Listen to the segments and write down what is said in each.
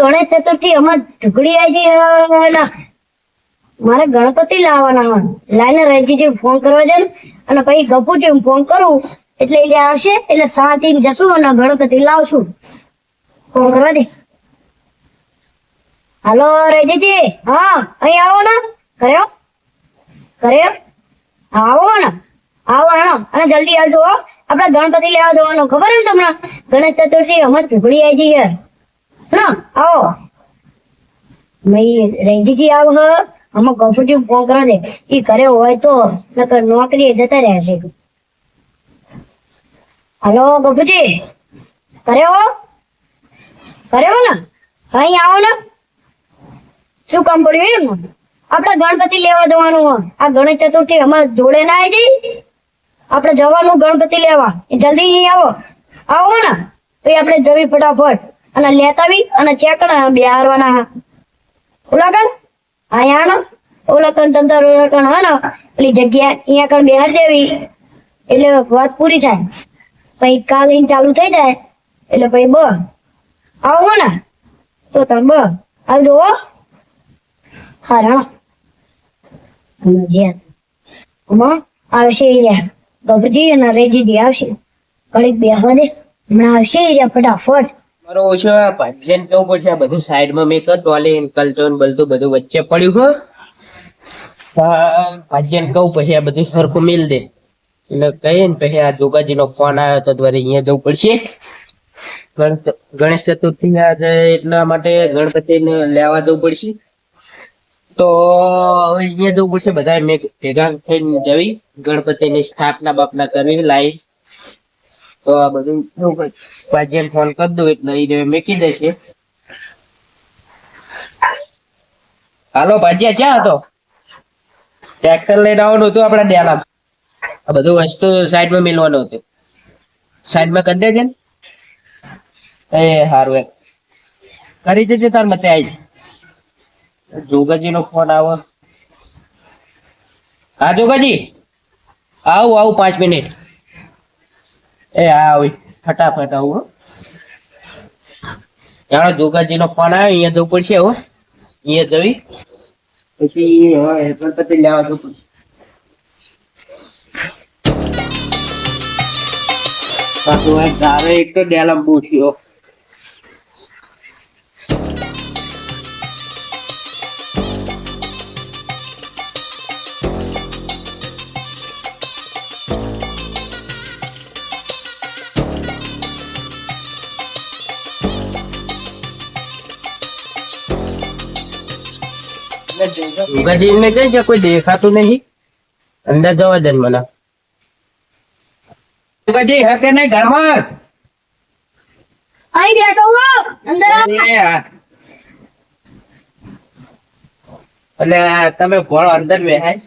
ગણેશ ચતુર્થી હમણાં ઢુકડી આવી મારે ગણપતિ લાવવાના હોય. લાઈને રજીજી ફોન કરવા જાય અને પછી ગપુજી ફોન કરું, એટલે એ આવશે, એટલે શાંતિ જશું અને ગણપતિ લાવશું. ફોન કરવા દે. હાલો રજીજી હા, અહીં આવો ને. કર્યો કર્યો આવો. ને. આવો હેણો અને જલ્દી આવજો હો આપણે ગણપતિ લેવા જવાનો, ખબર ને તમને? ગણેશ ચતુર્થી હમણાં ઢુકડી આવી ગઈ આવો. રેંજીજી આવ આમાં ગફુજી ફોન કરો દે એ ઘરે હોય તો, નકર જતા રહ્યા હાલો ગફુજી ઘરે હો? ઘરે હો ને? અહીં આવો ને. શું કામ પડ્યું એમ? આપણે ગણપતિ લેવા જવાનું આ ગણેશ ચતુર્થી અમારે જોડે ના આવી જઈ આપણે જવાનું ગણપતિ લેવા. જલ્દી અહીં આવો. આવો ને. તો આપણે જવી ફટાફટ. અને લેતાવી અને ચેકણ બિહારવાના ઓલાકણ અહીંયા ઓલાકણ તંતર ઓલાકણ હા ને? પેલી જગ્યા અહીંયા કણ બિહાર દેવી એટલે વાત પૂરી થાય. પછી કાલ ચાલુ થઈ જાય. એટલે પછી બ. આવો ને. તો તમે બ. આવી હો. હા, રાણા. જ્યાં આવશે ગભજી અને રેજીજી આવશે. ઘડીક બેહવા દે. હમણાં આવશે ફટાફટ. મારો ઓછો ભાજન કેવું પડશે? બધું સાઈડમાં મેં કર ટોલે કલ્ટન બલતું બધું વચ્ચે પડ્યું હો. ભાજન કહું પછી આ બધું સરખું મિલ દે. એટલે કહીએ ને પછી આ જોગાજીનો ફોન આવ્યો તો દ્વારે અહીંયા જવું પડશે. ગણેશ ચતુર્થી આજે એટલા માટે ગણપતિને લેવા જવું પડશે. તો હવે અહીંયા જવું પડશે. બધા મેં ભેગા થઈને જવી. ગણપતિની સ્થાપના બાપના કરવી. લાઈ તો આ બધું ભાજ્યાને ફોન કરી દઉં એટલે એ દે દેશે. હાલો, ભાજ્યા ક્યાં હતો? ટ્રેક્ટર લઈને આવવાનું હતું આપણા ડેલા આ બધું વસ્તુ સાઈડમાં મેળવાનું હતું. સાઈડમાં કરી દેજે ને. એ સારું એમ. કરી દેજે તાર મતે આવી જોગાજી નો ફોન આવો. હા, જોગાજી. આવું આવું પાંચ મિનિટ એ આવી ફટાફટ આવું જાણો દુર્ગાજી નો ફોન આવ્યો, અહીંયા જવું પડશે હવે અહીંયા જવી. પછી ગણપતિ લેવા જવું પડશે. એક તો ડેલમ પૂછ્યો જોગાજી ને કઈ છે કોઈ દેખાતું નહીં. અંદર જવા દે મને. જોગાજી હકે નહીં ઘરમાં? અહીં બેઠો હો અંદર એટલે તમે ભોળો અંદર બેહાય.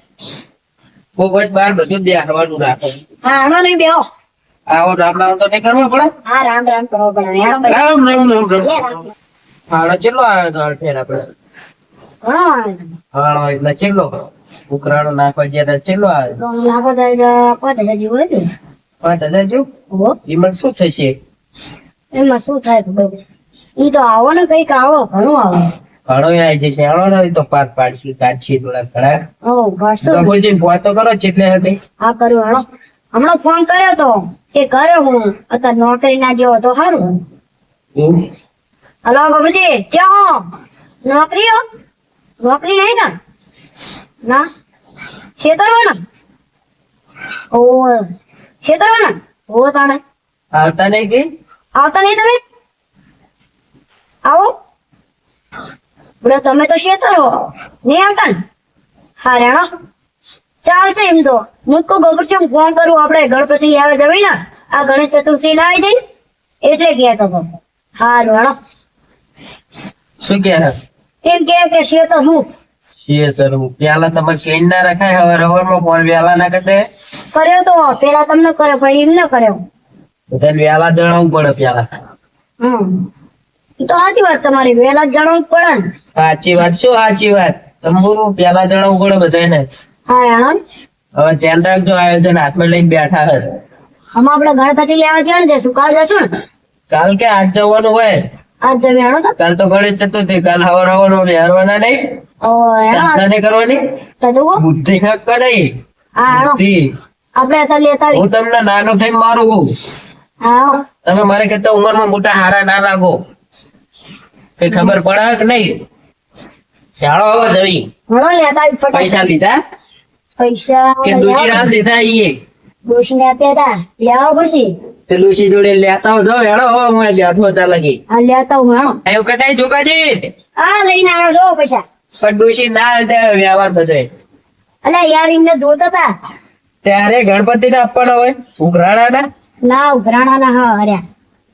કોક વખત બહાર બધું જ બેહવાનું રાખો. હા આમાં નહીં બેહો. આવો રામ રામ તો નહીં કરવો પડે? હા રામ રામ કરવો પડે. રામ રામ રામ રામ. રામ. આવ્યો તો ફેર આપડે? ઘણો. એટલે ચેલો ઉકરાણો નાખવા ગયા તા ચેલો આવ્યો તો લાખો થાય તો પાંચ હજાર જેવું હોય ને. પાંચ હજાર જો એમાં શું થશે? એમાં શું થાય ખબર? નહીં. તો આવો ને કંઈક આવો ઘણું આવો. ઘણો આવી જશે. હાલો ને તો પાંચ પાડશી કાઢશી થોડા ઘણા. ઓ કરો છે એટલે હા કર્યો હેડો હમણાં ફોન કર્યો તો કે કર્યો હું. અત્યારે નોકરી ના જેવો તો સારું. હલો ગભુજી ક્યાં હો? નોકરી હો? નોકરી નહીં ને? ના? છેતરો ને? ઓ છેતરો ને? ઓ તાણે. આવતા નહીં કે? આવતા નહીં તમે? આવો. બડો તમે તો છેતરો નહીં આવતા ને? હા રેણો ચાલશે એમ તો. હું કહું છે ફોન કરું આપણે ગણપતિ આવે જવી ને? આ ગણેશ ચતુર્થી લાવી દઈ એટલે ગયા તો હારું હેણો શું કે હે એમ કે કે છે તો હું. શેર કરવું પેલા તમે કેન ના રખાય હવે રવરમાં ફોન વેલા ના કરતે કર્યો તો પેલા તમને કર્યો ભાઈ એમ ના કર્યો. તને વેલા જણાવવું પડે પેલા હમ. તો સાચી વાત તમારી વેલા જણાવું જણાવવું પડે ને. સાચી વાત શું સાચી વાત? તંબુરું પેલા જણાવવું પડે બધાને. હા હા હવે ધ્યાન રાખજો આયોજન હાથમાં લઈને બેઠા હે હમ આપણે ગણપતિ લેવા જવાનું જશું? કાલ જશું ને? કાલ કે આજ જવાનું હોય? આજમાં તો. કાલ તો ગણેશ ચતુર્થી કાલ હવાર હવાર બેહારવાના નહીં. ઓ નહીં કરવાની. બુદ્ધિ હક નહીં બુદ્ધિ. આપણે અત્યારે લેતા હું તમને નાનો થઈને મારું હા. તમે મારે કરતા ઉંમરમાં મોટા હારા ના લાગો. કઈ ખબર પડે કે નહીં? જાણો હવે જવી. પૈસા લીધા? પૈસા કે દોષી ના લીધા ઈએ? ડોશીને આપ્યા હતા લેવા પડશે. તે જોડે લેતા જો હેડો હું લેઠો હતા લગી. આ લેતા હું હેડો. એવું કટાઈ જોકાજી આ લઈને આવ્યો જો પૈસા. પણ ડોશી ના દે વ્યવહાર બધો. અલે યાર એમને જોતા હતા. ત્યારે ગણપતિ ને આપવાનો હોય. ઉઘરાણા ના ના ઉઘરાણા ના હા હર્યા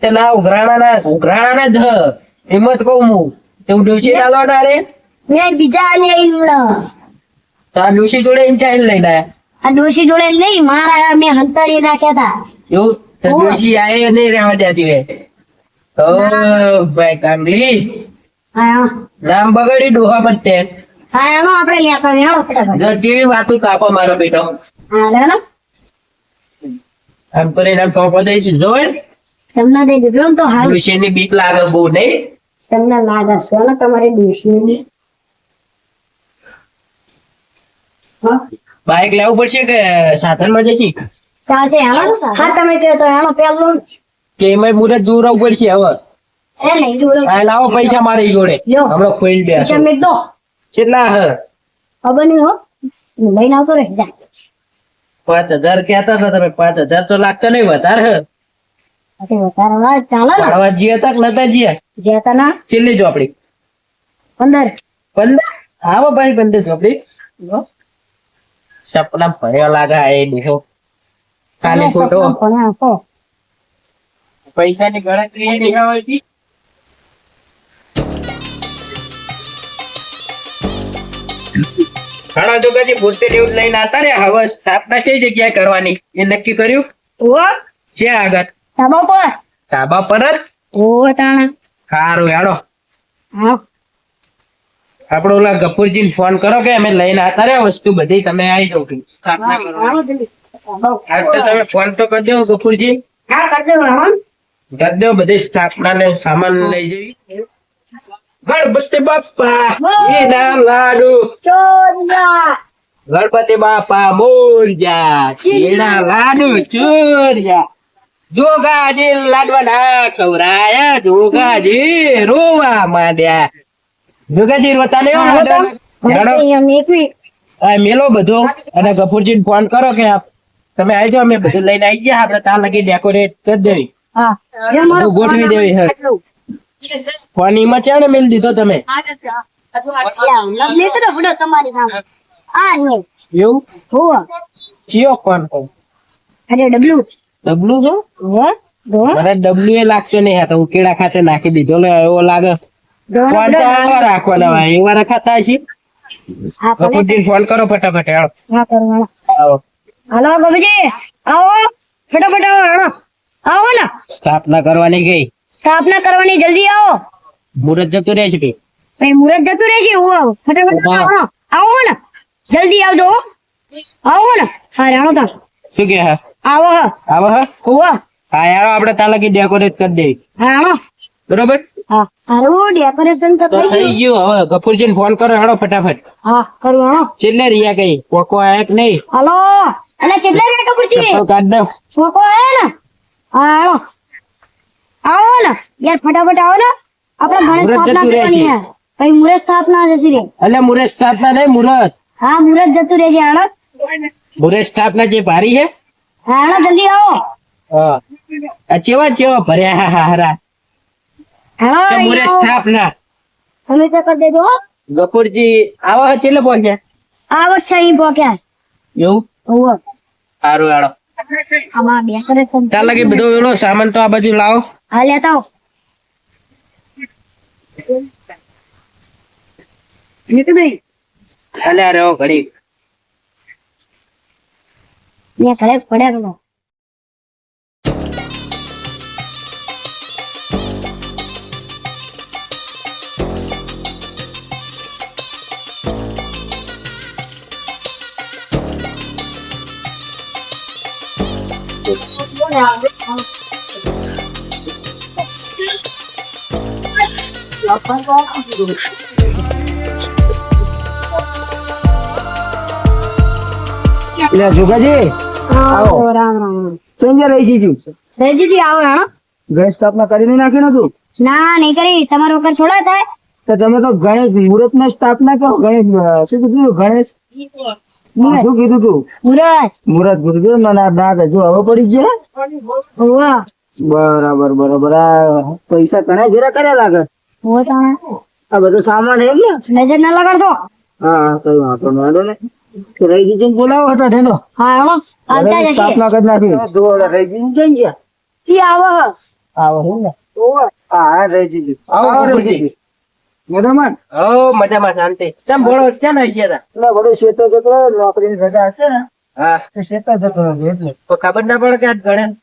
તે ના ઉઘરાણા ના ઉઘરાણા ના જ હ. હિંમત કહું હું. તે હું ડોશી ના લો ના રે મેં બીજા લે એમણે તો આ જોડે એમ ચાઇલ્ડ લઈને આયા? આ ડોશી જોડે નહીં મારા મેં હંતારી નાખ્યા હતા. એવું તો. ડોશી આયે નહીં રહેવા દેતી ઓ ભાઈ કામલી નામ બગડી ડોહા બધે. હા હેણો આપણે લેતો હેણો જો જેવી વાતું કાપો મારો બેટો. હા હેણો આમ કરીને આમ ઠોકો દઈ જો તમને દઈ દીધું તો હાલ. ડોશી ની બીક લાગે બહુ નહીં? તમને લાગે છે ને તમારી ડોશી હા. બાઇક લેવું પડશે કે સાધનમાં ચાલશે હેણો હા તમે કહો તો હેણો પેલું કે એમાં મુરત દૂરવું પડશે હવે. એ નહીં જોડે આ લાવો પૈસા મારી જોડે. હમણાં ખોઈ બેસો. તમે દો. કેટલા હ? ખબર નહીં હો. લઈને આવતો રહે જા. પાંચ હજાર કેતા હતા તમે પાંચ હજાર તો લાગતા નહીં વધારે હ. વધારે ચાલે ને. જઈએ તક નતા જઈએ જેતા ના? ચીલી ચોપડી પંદર. પંદર? હા ભાઈ પંદર ચોપડી સપના ભર્યા લાગે એ દીધો ખાલી ખોટો. પૈસાની ગણતરી આવતી ઘણા મૂર્તિ એવું લઈને આતા રે હવે સ્થાપના કઈ જગ્યાએ કરવાની? એ નક્કી કર્યું? ઓ. છે આગળ? ધાબા પર. ધાબા પર જ? ઓ તાણા. સારું હેડો. હા. આપડે ઓલા ગફુરજી ફોન કરો કે અમે લઈને આતા રહ્યા. વસ્તુ બધી તમે આવી જાવ સ્થાપના જલ્દી. આજ તો તમે ફોન તો કરી દો ગફુરજી હા કરી દેવું રાવણ કરી દો બધી સ્થાપના ને સામાન લઈ જવી ગણપતિ બાપા એના લાડુ ચોરિયા ગણપતિ બાપા મોરજા એના લાડુ ચોર્યા જોગાજી લાડવા ના ખવરાયા જોગાજી રોવા માંડ્યા જોગાજી રોતા નહીં હો હેડો. અહીંયા મેકવી આ મેલો બધો અને ગફુરજી ફોન કરો કે આપ તમે આવી જાઓ અમે બધું લઈને આવી ગયા આપણે ત્યાં લગી ડેકોરેટ કરી દેવી. હા. એ મારો બધું ગોઠવી ફોન દેવી હે. આટલું. ફોન ઈમાં ચાણે મેલ દીધો તમે? અલ્યા, લગ્ન કરો બુડો તમારી સામે. આ ને એવું? હોવા. ચિયો ફોન કહું? અરે ડબલું. ડબલું છો? હો દો મને ડબલ્યુ એ લાગતો નહીં આ તો ઉકેડા ખાતે નાખી દીધો લે એવો લાગે. દો ફોન તો આવા રાખવાના હોય એવા રખાતા હશે. હા ભલે. ગફુરજી ફોન કરો ફટાફટ હેડો હા કરવાના આવો. હાલો ગોપીજી આવો. ફટાફટ આવો હાલો. આવો ને. સ્થાપના કરવાની ગઈ. સ્થાપના કરવાની જલ્દી આવો. મુહૂર્ત જતું રહેશે ભાઈ ભાઈ મુરત જતું રહેશે હું આવો. ફટાફટ ઊભા. આવો. આવો ને. જલ્દી આવજો હો. આવો ને. હા રાણો તા શું કે હા? આવો હા. આવો હા? હોવા હા યાર આપણે ત્યાં લગી ડેકોરેટ કરી દેવી હા રાણો બરોબર? હા હારું ડેકોરેશન તો તો થઈ થઈ ગયું ગયું. હવે ગફુરજી ફોન કરો હેડો ફટાફટ. હા કરું રાણો ચેટલે રહ્યા કઈ? કોકો આયા કે નહીં? હાલો. અને ચેટલા કાઢ છોકો ને? આવો ને. યાર ફટાફટ આવો ને. આપણે ગણેશ સ્થાપના કરવાની. છે. મુરત સ્થાપના જતી રહે. એટલે મુરત સ્થાપના નહીં મુરત. હા મુરત જતું હાલો. મુરત સ્થાપના જે ભારી છે? હાલો જલ્દી આવો. હા. ચેવા ચેવા ભર્યા? હા હા હારા. હાલો મુરત સ્થાપના. તમે કરી દેજો હો. ગફુરજી આવો ચેલે પહોંચ્યા? આવો છે અહીં પોક્યા એવું? સારું હેડો આમાં ડેકોરેશન બધો વેલો? સામાન તો આ બાજુ લાવો. હા લેતા આવો. અને આ રહ્યો ઘડી મેં ઘરે પડ્યા Yapmak જોગાજી આવો. રામ રામ કેમ રહી છે તું રજીજી આવો રાણો. ગણેશ સ્થાપના કરી કરીને નાખી નતું ના નહીં કરી. તમારો વગર થોડા થાય. તો તમે તો ગણેશ મુહૂર્ત સ્થાપના કહો ગણેશ શું કીધું ગણેશ? શું કીધું તું? મુરત મુહૂર્ત કીધું તું? ના ના ના હવે પડી ગયા? બરાબર બરાબર. આ પૈસા ઘણા ઘેરા કર્યા લાગે. આ બધું સામાન એમ ને? નજર ના લગાડશો. હા સહી વાંધો વાંધો નહીં. તો રહીજી બોલાવો હતા ઠેલો હા હેણો આવતા જશે. સ્થાપના કરી નાખી. જો રહીજી જઈ ગયા ઈ આવો. આવો હે ને? હા હા રહીજી આવો, આવો રહીજી મજામાં? ઓ મજામાં શાંતિ. ચમ ભોળો? ક્યાં ના ગયા તા? એટલે શેતો જતો રહ્યો, રજા હશે ને. હા. તો શેતો જતો એટલે તો ખબર ના પડે કે આજ ગણેશ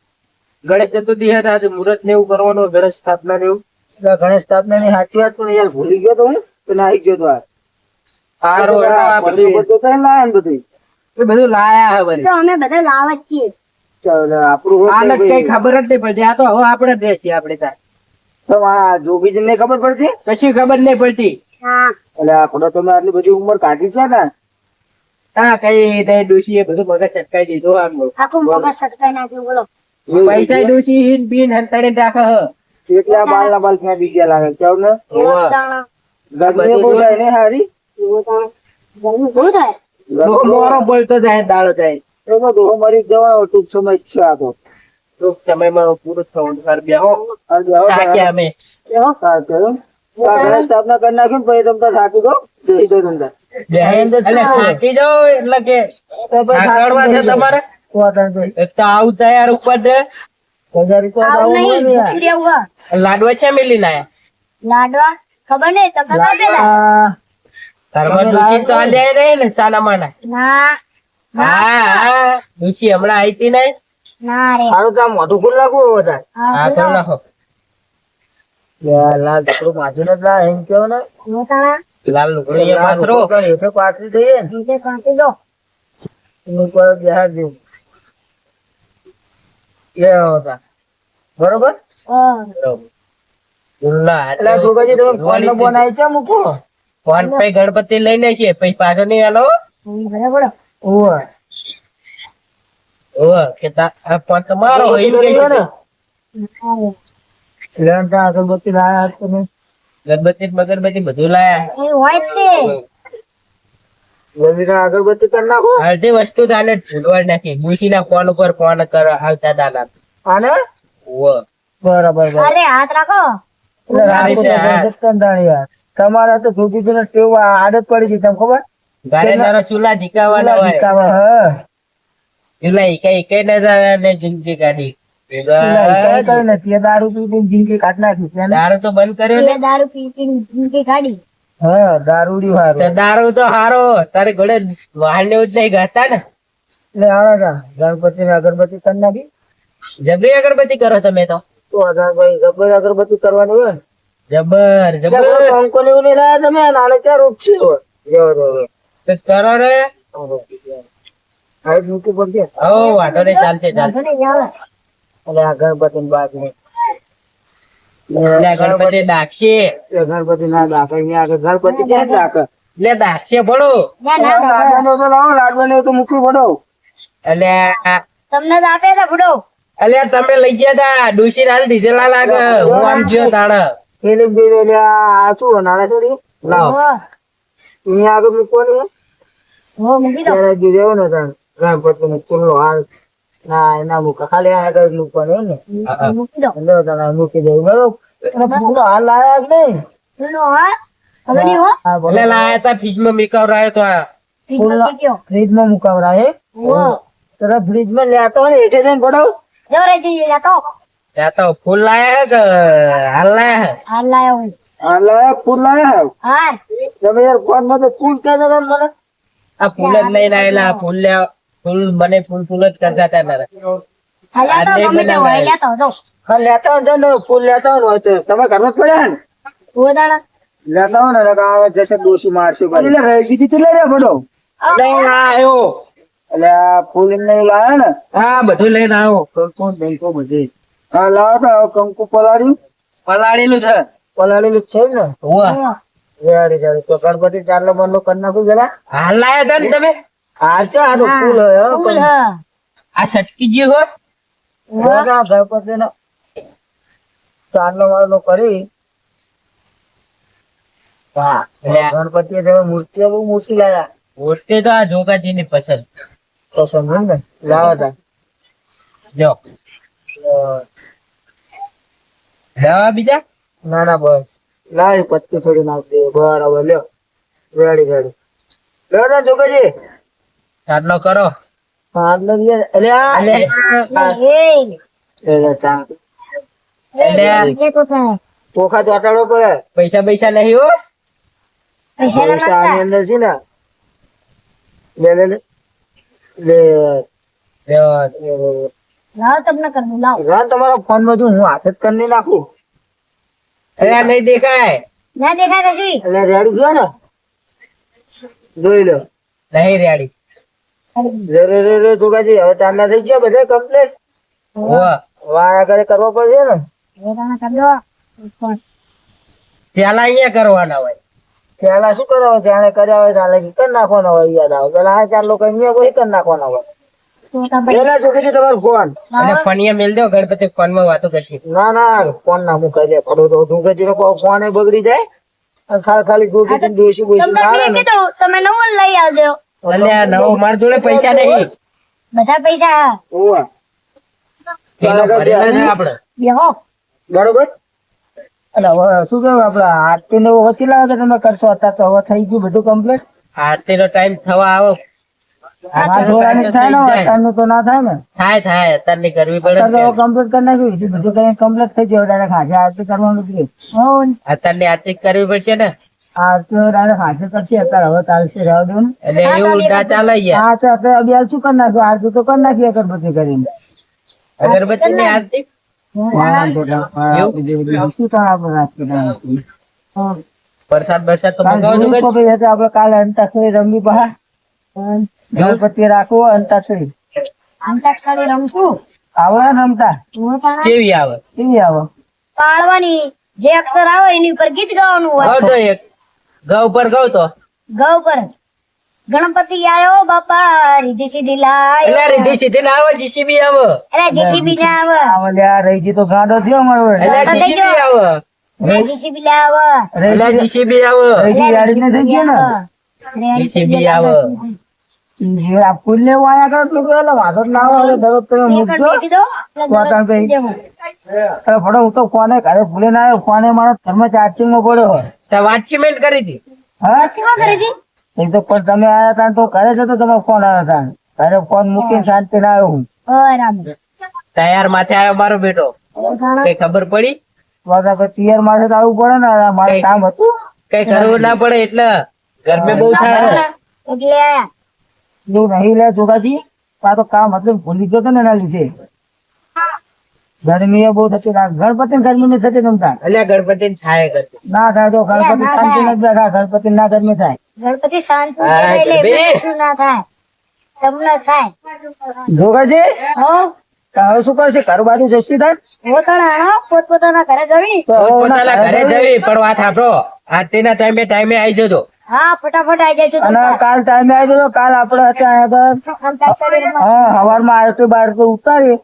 ગણેશ ચતુર્થી હતા આજે મુહૂર્ત ને એવું કરવાનું ગણેશ સ્થાપના ને એવું? ગણેશ સ્થાપના ની સાચી વાત પણ યાર ભૂલી ગયો તો હું તો નાઈ ગયો તો આ. બધું. લાયા ને બધું. બધું લાયા હે વળી. તો અમે બધા લાવ જ છીએ. આપણું કઈ ખબર જ નહીં પડતી. આ તો હવે આપણે દે છીએ આપણે ત્યાં તો આ જોગીજીને નહીં ખબર પડતી? કશી ખબર નહીં પડતી. એટલે આપણે તમે આટલી બધી ઉંમર કાઢી છે ને? હા કઈ તે ડોશી એ બધું મગજ સટકાઈ દીધું આમનું આખું મગજ સટકાઈ નાખ્યું બોલો. પૈસા ડોશી હિન બીન હંતાડે રાખે હ. એટલે બાલ ના બાલ ક્યાં બીજા લાગે. કેવું ને? ગરમી બહુ થાય ને હારી? બહુ થાય. મોરો બોલતો જાય દાડો જાય. એનો ડોહો મરી જવાનો ટૂંક સમય જ છે આ તો. ટૂંક સમયમાં પૂરું થવું ઘર બેહો. થાક્યા અમે. આ સ્થાપના કરી પછી તમે થાકી તમે થાકી જાઓ એટલે કે તમારે? તો આ આવું તૈયાર ઉપર નહીં. લાડવા છે મેલી ના લાડવા? ખબર નહીં તમને તો આ ઘરમાં ડોશી તો આલ્યા ને સાના માના હા હા. ડોશી હમણાં આવી હતી ને ના રે. હારું તો આ મોઢું રાખવું હોય વધારે. હા હા નાખો. યાર, લાલ ઢોકળું માથું નથી લાલ, એમ કેવો ને. લાલ લુગડું એ પાથરો. એટલે પાથરી દઈએ ને, નીચે કાંટી દો. ઉપર બેહાડી દેવું. એ હતા. બરોબર? હા. એટલે તમે ફોન નો ફોન છે મૂકો. ફોન પે ગણપતિ લઈને છે પછી પાછો નહીં હાલો બરાબર. ઓહ કે તા ફોન તમારો કહે છે. ને. હા. લેણ ત્યાં અગરબત્તી લાયા. તમે. ગણપતિ મગરબત્તી બધું લાયા. એ હોય તે. ત્યાં અગરબત્તી કરી નાખો. અડધી વસ્તુ તાને ભૂલવાડ નાખી. ડોશી ના ફોન ઉપર ફોન કર આવતા દાદા આને. ઓહ. બરાબર બરાબર. અરે હાથ રાખો. તમારે તો ને ટેવ આદત પડી છે તમને ખબર? ચૂલા ધીકાવાના હોય. ચૂલા એકાઈ એકાઈ ના ને જિંદગી કાઢી. કઈ નથી દારૂ પીને જિંદગી કાઢ નાખી ને. દારૂ તો બંધ કર્યો ને? દારૂ પી પી જિંદગી કાઢી. હા દારૂડી તો દારૂ તો હારો તારે ઘોડે વાહન જ નહીં ગાતા ને? એટલે આવે કા? ગણપતિ અગરબત્તી કરી નાખી? જબરી અગરબત્તી કરો તમે તો. તો ભાઈ જબર અગરબત્તી કરવાની હોય? જબર જબર. પંખો ને એવું નહીં તમે નાને ત્યાં. તો કરો રે આ એક મૂકી પડશે હો વાંધો નહીં ચાલશે ચાલશે. એટલે આ ગણપતિ ની બાદ ને એટલે ગણપતિ દાખશે. ગણપતિ ના દાખે આગળ. ગણપતિ ક્યાં દાખે એટલે દાખશે ના લાડવાનો તો લાવો લાડવાનો તો મૂકવું પડો. એટલે તમને આપે તો ભડો એટલે તમે લઈ ગયા તા. ડુસી હાલ દીધેલા લાગે. હું આમ જો તાણ જોઈ એટલે આ શું નાના છોડી? લાવો. અહીંયા આગળ મૂકવાની. હો? મૂકી દો. ત્યારે ને રહેવું ને તાણ ગણપતિ નો ચૂલો હાલ ના એના મૂકા. ખાલી આગળ મૂકવાનું હોય ને? હા, હા. મૂકી દો. તાણ આ મૂકી દે. બરોબર ફૂલો હાલ લાયા જ નહીં. ચૂલો હા ખબર નહીં હો? હા એટલે લાયા તા ફ્રીજમાં મેકઅપ રહ્યો તો આ. ફ્રીજમાં મુકાવરા હો તારા ફ્રીજમાં લેતો હોય ને હેઠે જઈને પડાવ જો રે જી જાતો ત્યાં તો ફૂલ લાયા હે કે હાલ લાયા હે? હાલ લાયો હું હા લાયા ફૂલ લાયા હા? તમે યાર ફોનમાં તો ફૂલ ને મને? આ ફૂલ જ લઈને આયેલા ફૂલ લે ફૂલ મને ફૂલ ફૂલ જ કરતા હતા જો હા લેતા હોય ને ફૂલ લેતા હોય હોય તો તમે ઘરમાં જ પડ્યા ને. લેતા હોય ને આવે જશે ડોસી મારશે એટલે રહીજી ચલે રે પડો આવ્યો એટલે ફૂલ એમને એવું ને. હા બધું લઈને આવ્યો કંકુ બેંકો બધી. હા લાવો તો કંકુ પલાળ્યું. પલાળેલું છે. પલાળેલું છે ને હોવે. રેડી રેડી તો ગણપતિ ચાલો બંધો કરી નાખું પેલા હાલ લાયા તા ને તમે? આ તો ફૂલ હો, ફૂલ પણ આ સટકી ગયું હો. જોના ગણપતિ નો ચારલો વાળો કરી. હા ગણપતિ તમે મૂર્તિઓ બહુ મોટી લાયા. મૂર્તિ તો આ જોગાજી ની પસંદ પસંદ ને? લાવો તા. જો. લાવા બીજા. ના ના બસ. લાવી પત્તી થોડી નાખ દે. બરાબર લ્યો. રેડી રેડી લ્યો ના જોગજી. ચાટલો કરો. હા એટલે યાર- એટલે આ- એટલે એ એટલે ચા. એટલે આ નીચે તો થાય. ચોખા ચોટાડવો પડે. પૈસા પૈસા નહીં હો. પૈસા આની અંદર છે ને. લે લે લે. લે. લાવ તમને કર દઉં લાવ તમારા ફોનમાં જો હું હાથ જ કરી નાખું. અરે આ નહીં દેખાય. ના દેખાય કશું એટલે રેડી ગયો ને? જોઈ લો. નહીં રેડી. રે રે રે રે જોગાજી હવે ચાંદા થઈ ગયા બધા કમ્પ્લીટ વાયા કરે કરવો પડશે ને? એ તમે કર દો. પણ પેલા અહીંયા કરવાના હોય. પેલા શું કરવાનું? જાણે કર્યા હોય ચાલે કરી નાખવાના હોય યાદ આવે. પેલા આ ચાર લોકો અહીંયા પછી કરી નાખવાના હોય. તો તમે ભાઈ પેલા જોગીજી તમારો ફોન? અને ફનિયા મેલ દો ગણપતિ ફોનમાં વાતો કરશે ના ના ફોન ના હું કરી દે પડો તો જોગીજી નો ફોન એ બગડી જાય. અને ખાલી ખાલી જોગીજી દોશી બોશી તમે નવો લઈ આવજો. આ નવો મારા જોડે પૈસા નહીં. બધા પૈસા હા. ઓવા. એનો ભરેલા છે આપડે. બેહો બરોબર? અને હવે શું કેવું આપડે આરતી ને વચ્ચે લાવે તો તમે કરશો? અત્યારે તો હવે થઈ ગયું બધું કમ્પ્લીટ આરતી નો ટાઈમ થવા આવો. આ જોવાની થાય ને? તો હાજર અત્યારે હવે ચાલશે રહેવા દો એટલે એવું ના ચાલે યાર. હા તો અત્યારે અભિયાન શું કરી નાખ્યું? આરતી તો કરી નાખી અગરબત્તી કરીને. અગરબત્તી ની આરતી. વરસાદ તો કાલ મગાવજો આપણે અંતાક્ષરી રમવી પહા. ગણપતિ રાખવો અંતાક્ષરી. અંતાક્ષરી રમશું? આવે ને રમતા. કેવી આવે? કેવી આવે? પાડવાની જે અક્ષર આવે એની ઉપર ગીત ગાવાનું હોય. તો એક. ગ પર ગાવ તો. ગ પર. ગણપતિ આયો બાપા રીધી સીધી એટલે લાયો રીધી સીધી ના આવે જીસીબી આવે. અરે જીસીબી ના આવે. આવે આ રહીજી તો ગાડો થયો મારો થઈ જીસીબી ગયો. આવે. જેસીબી લા આવે. એટલે જીસીબી આવો. રહીજી ગાડી ને થઈ ગયો ને? જીસીબી આવે. એ આ ફૂલ ને વાયા કરો તો પેલા વાંધો જ ના હવે દરરોજ તમે મૂકજો. કઈ? અરે ફટો હું તો ઘરે ભૂલે ના આવ્યો ફોને મારા ઘરમાં ચાર્જિંગમાં પડ્યો હોય. તો વાતચીત કરી હતી. હા? કરી હતી? તો પણ તમે આયા તા તો ઘરે જતો તમારો ફોન આવ્યો હતા ઘરે ફોન મૂકીને શાંતિ ના આવ્યો હું. બરાબર. તૈયાર માથે આવ્યો મારો બેટો. કઈ ખબર પડી? વાતા કે પિયર માથે તો આવવું પડે ને મારે કામ હતું. કઈ કરવું ના પડે એટલે ગરમી બહુ થાય. એટલે. એવું નહીં લે જોગાજી આ તો કામ મતલબ ભૂલી ગયો ને એના લીધે. ગરમી બહુ થતી ગણપતિ ગરમી નહીં થતી તમતા એટલે ગણપતિ થાય ના થાય તો ગણપતિ શાંતિ નથી બેઠા. ગણપતિ ના ગરમી થાય. ગણપતિ શાંતિ ના થાય? તમને થાય. જોગાજી હવે શું કરશે? ઘર બાજુ જશી પોતાના પોતપોતાના ઘરે જવી. પોતાના ઘરે જવી પણ વાત સાંભળો. આરતી ના ટાઈમે ટાઈમે આવી જજો. હા ફટાફટ આવી જાય છે અને કાલ ટાઈમે આવી જજો કાલ આપણે અત્યારે આગળ અંતાક્ષરી રમવા. હા સવારમાં આરતી બારતી ઉતારી.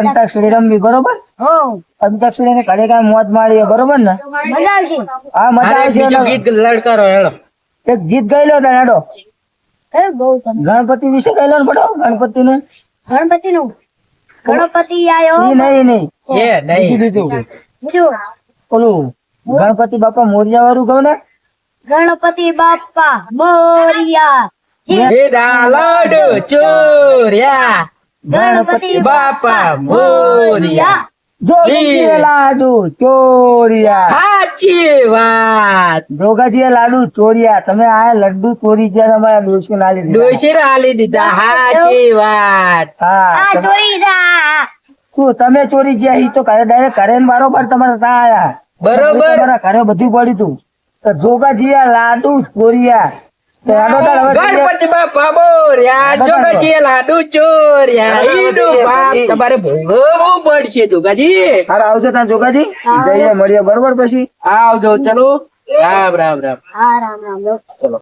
અંતાક્ષરી. રમવી બરોબર? હો. અંતાક્ષરી ને ઘરે કાંઈ મોજ મારીએ બરોબર ને? મજા આવશે. હા મજા આવશે ગીત લડકારો હેડો એક ગીત ગાઈ લો તાર હેડો. ગણપતિ વિશે ગાઈ લો ને બડો ગણપતિ નું ગણપતિ નું ગણપતિ આયો નહીં નહીં. એ નહીં. બીજું બીજું. બીજું? ઓલું ગણપતિ બાપા મોરિયા વાળું કહું ને? ગણપતિ બાપા મોરિયા લાડુ ચોર્યા. ગણપતિ બાપા મોરિયા લાડુ ચોર્યા. સાચી વાત. જોગાજી લાડુ ચોર્યા. તમે આ લડ્ડુ ચોરી ગયા તમારા ડોશી ના લીધી ડોશી આલી દીધા. સાચી વાત. હા ચોરી જા. શું તમે ચોરી ગયા? ઈ તો ઘરે ડાયરેક્ટ ઘરે ને બારોબાર તમારે ત્યાં આયા. બરોબર. તમારા ઘરે બધું પડ્યું તું. તો જોગાજી એ લાડુ હવે ગણપતિ બાપા બોર્યા જોગાજી લાડુ ચોર્યા. બાપ તમારે ભોગવવું પડશે જોગાજી. હારા આવજો તા જોગાજી. જઈએ મળીએ બરોબર પછી. આવજો ચલો. રામ રામ રામ. હા રામ રામ. ચલો.